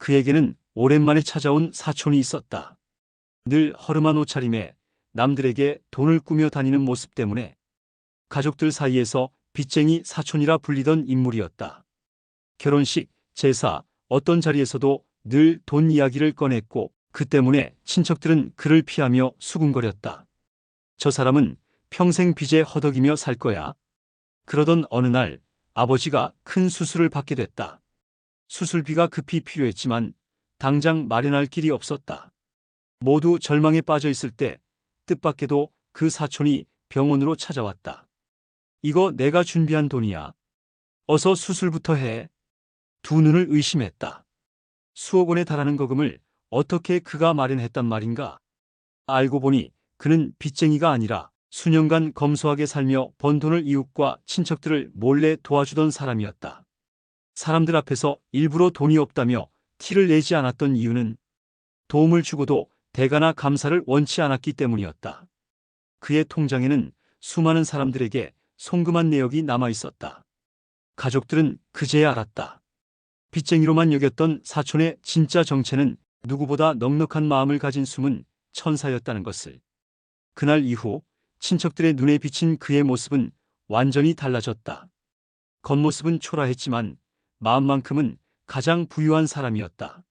그에게는 오랜만에 찾아온 사촌이 있었다. 늘 허름한 옷차림에 남들에게 돈을 꾸며 다니는 모습 때문에 가족들 사이에서 빚쟁이 사촌이라 불리던 인물이었다. 결혼식, 제사, 어떤 자리에서도 늘 돈 이야기를 꺼냈고 그 때문에 친척들은 그를 피하며 수군거렸다. 저 사람은 평생 빚에 허덕이며 살 거야. 그러던 어느 날 아버지가 큰 수술을 받게 됐다. 수술비가 급히 필요했지만 당장 마련할 길이 없었다. 모두 절망에 빠져 있을 때 뜻밖에도 그 사촌이 병원으로 찾아왔다. 이거 내가 준비한 돈이야. 어서 수술부터 해. 두 눈을 의심했다. 수억 원에 달하는 거금을 어떻게 그가 마련했단 말인가? 알고 보니 그는 빚쟁이가 아니라 수년간 검소하게 살며 번 돈을 이웃과 친척들을 몰래 도와주던 사람이었다. 사람들 앞에서 일부러 돈이 없다며 티를 내지 않았던 이유는 도움을 주고도 대가나 감사를 원치 않았기 때문이었다. 그의 통장에는 수많은 사람들에게 송금한 내역이 남아 있었다. 가족들은 그제야 알았다. 빚쟁이로만 여겼던 사촌의 진짜 정체는 누구보다 넉넉한 마음을 가진 숨은 천사였다는 것을. 그날 이후 친척들의 눈에 비친 그의 모습은 완전히 달라졌다. 겉모습은 초라했지만 마음만큼은 가장 부유한 사람이었다.